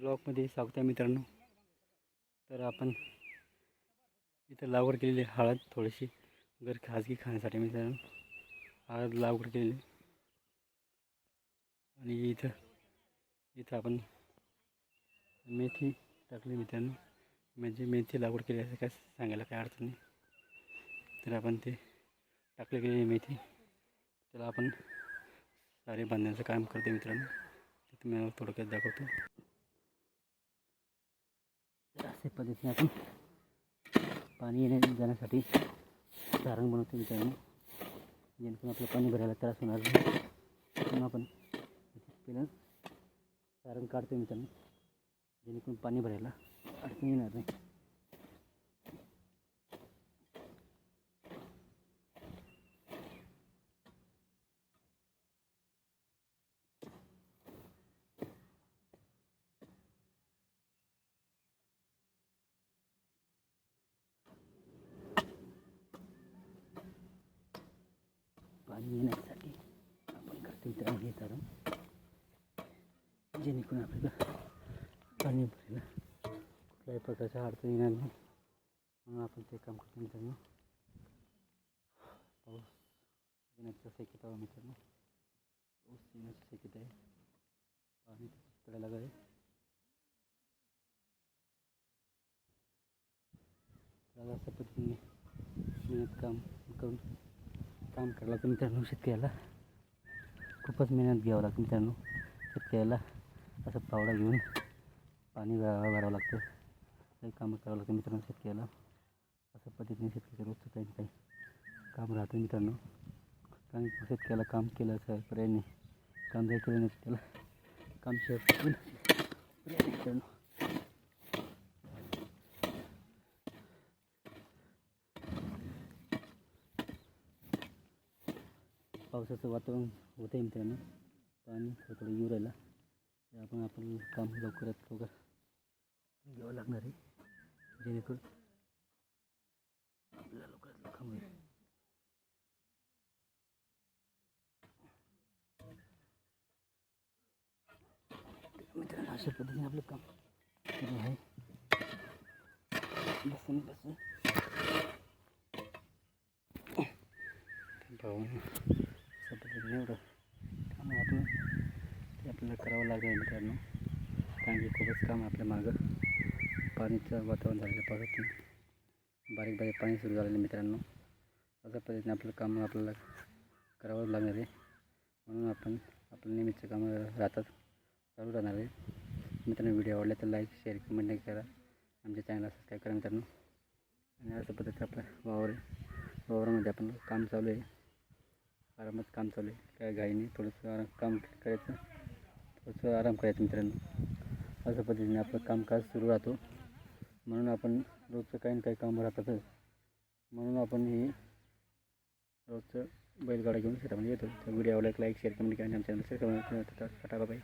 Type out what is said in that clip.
ब्लॉकमध्ये स्वागत आहे मित्रांनो. तर आपण इथं लागवड केलेली हळद थोडीशी घर खाजगी खाण्यासाठी मित्रांनो. हळद लागवड केलेली आणि इथं इथं आपण मेथी टाकली मित्रांनो. म्हणजे मेथी लागवड केली असं काय सांगायला काय अडचण नाही. तर आपण ते टाकले गेलेली मेथी त्याला आपण सारे बांधण्याचं काम करते मित्रांनो. ते तुम्हाला थोडक्यात दाखवतो. अशा पद्धतीने आपण पाणी येण्या जाण्यासाठी सारण बनवतो मित्रांनो जेणेकरून आपलं पाणी भरायला त्रास होणार नाही. म्हणून आपण पहिलं सारण काढतो मित्रांनो. जेणेकरून पाणी भरायला अडचण येणार नाही. पाणी येण्यासाठी. आपण करतो मित्रांनो हे सारण जेणेकरून आपल्याला पाणी भरायला कुठल्याही प्रकारचा अडचण येणार नाही. म्हणून आपण ते काम करतो मित्रांनो. पाऊस येण्याचा शक्यता आहे मित्रांनो. पाऊस येण्याची शक्यता आहे. पाणी पडायला लागेल अशा पद्धतीने मेहनत काम करून काम करावं लागतं मित्रांनो शेतकऱ्याला. खूपच मेहनत घ्यावं लागतं मित्रांनो शेतकऱ्याला असं पावडा घेऊन पाणी भरावं भरावं लागतं. काही कामं करावं लागतं मित्रांनो शेतकऱ्याला. अशा पद्धतीने शेतकरी रोजचं काही ना काही काम राहतं मित्रांनो. कारण शेतकऱ्याला काम केलं असं पर्याय नाही. काम जर केलं नाही त्याला काम शेत मित्रांनो. पावसाचं वातावरण होतं आहे मित्रांनो. पाणी थोडं येऊ राहिला. तर आपण आपण काम लवकरात लवकर घ्यावं लागणार आहे. जेणेकरून आपल्याला लवकरात लवकर काम होईल. मित्रांनो अशा पद्धतीने आपलं काम सुरू आहे. बसून बसून. पाहून अशा एवढं काम आपलं ते आपल्याला करावं लागेल मित्रांनो. कारण की खूपच काम आपल्या मागं. पाणीचं वातावरण झालेलं पावसातून बारीक बारीक पाणी सुरू झालेलं मित्रांनो. अशा पद्धतीने आपलं काम आपल्याला करावं लागणार आहे. म्हणून आपण आपलं नेहमीचं कामं राहतात चालू राहणार आहे. मित्रांनो व्हिडिओ आवडला तर लाईक शेअर कमेंट करा. आमच्या चॅनलला सबस्क्राईब करा मित्रांनो. आणि अशा पद्धतीने आपलं वावर वावरामध्ये आपण काम चालू आहे. आरामात काम चालू आहे. काय घाई नाही. थोडंसं आराम काम करायचं. थोडंसं आराम करायचं मित्रांनो. अशा पद्धतीने आपलं कामकाज सुरू राहतो. म्हणून आपण रोजचं काही ना काही काम राहतातच म्हणून आपण ही रोजचं बैलगाडा घेऊन शेतामध्ये येतो. तर व्हिडिओ आवडला लाईक शेअर कमेंट करा आणि आमच्या चॅनल सबस्क्राईब करा